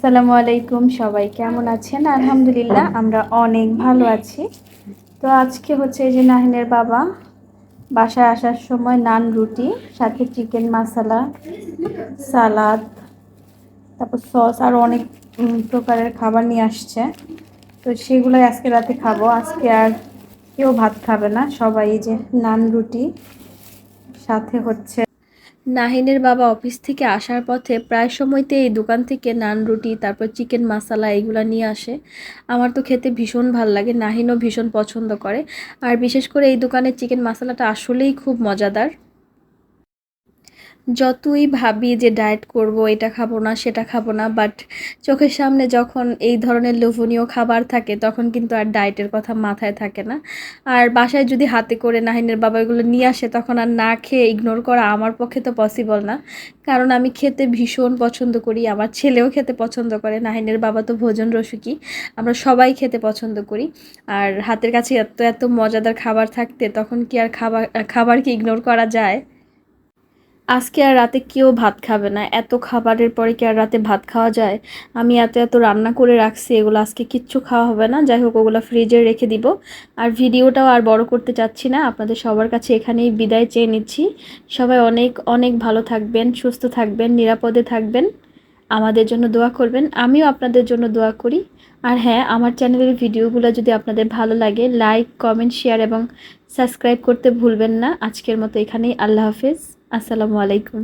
আসসালামু আলাইকুম, সবাই কেমন আছেন? আলহামদুলিল্লাহ, আমরা অনেক ভালো আছি। তো আজকে হচ্ছে এই যে নাহিনের বাবা, বাসায় আসার সময় নান, রুটি, সাথে চিকেন মশলা সালাদ, তারপর সস, আর অনেক প্রকারের খাবার নিয়ে আসছে। তো সেগুলোই আজকে রাতে খাব। আজকে আর কেউ ভাত খাবে না, সবাই যে নান, রুটি, সাথে হচ্ছে নাহিনের বাবা অফিস থেকে আসার পথে প্রায় সময়তে এই দোকান থেকে নান, রুটি, তারপর চিকেন মশালা এইগুলো নিয়ে আসে। আমার তো খেতে ভীষণ ভালো লাগে, নাহিনও ভীষণ পছন্দ করে। আর বিশেষ করে এই দোকানের চিকেন মশলাটা আসলেই খুব মজাদার। যতই ভাবি যে ডায়েট করব, এটা খাব না, সেটা খাব না বাট চোখের সামনে যখন এই ধরনের লোভনীয় খাবার থাকে, তখন কিন্তু আর ডায়েটের কথা মাথায় থাকে না। আর বাসায় যদি হাতে করে নাহিনের বাবা এগুলো নিয়ে আসে, তখন আর না খেয়ে ইগনোর করা আমার পক্ষে তো পসিবল না। কারণ আমি খেতে ভীষণ পছন্দ করি, আমার ছেলেও খেতে পছন্দ করে, নাহিনের বাবা তো ভোজন রসুকি আমরা সবাই খেতে পছন্দ করি। আর হাতের কাছে এত এত মজাদার খাবার থাকতে, তখন কি আর খাবার খাবার কি ইগনোর করা যায়? আজকে আর রাতে কেউ ভাত খাবে না। এত খাবারের পরে কি আর রাতে ভাত খাওয়া যায়? আমি এত এত রান্না করে রাখছি, এগুলো আজকে কিচ্ছু খাওয়া হবে না। যাই হোক, ওগুলো ফ্রিজে রেখে দিব। আর ভিডিওটাও আর বড় করতে চাচ্ছি না। আপনাদের সবার কাছে এখানেই বিদায় চেয়ে নিচ্ছি। সবাই অনেক অনেক ভালো থাকবেন, সুস্থ থাকবেন, নিরাপদে থাকবেন। আমাদের জন্য দোয়া করবেন। আমিও আপনাদের জন্য দোয়া করি। আর হ্যাঁ আমার চ্যানেলের ভিডিওগুলো যদি আপনাদের ভালো লাগে লাইক কমেন্ট শেয়ার এবং সাবস্ক্রাইব করতে ভুলবেন না। আজকের মতো এখানেই। আল্লাহ হাফেজ। আসসালামু আলাইকুম।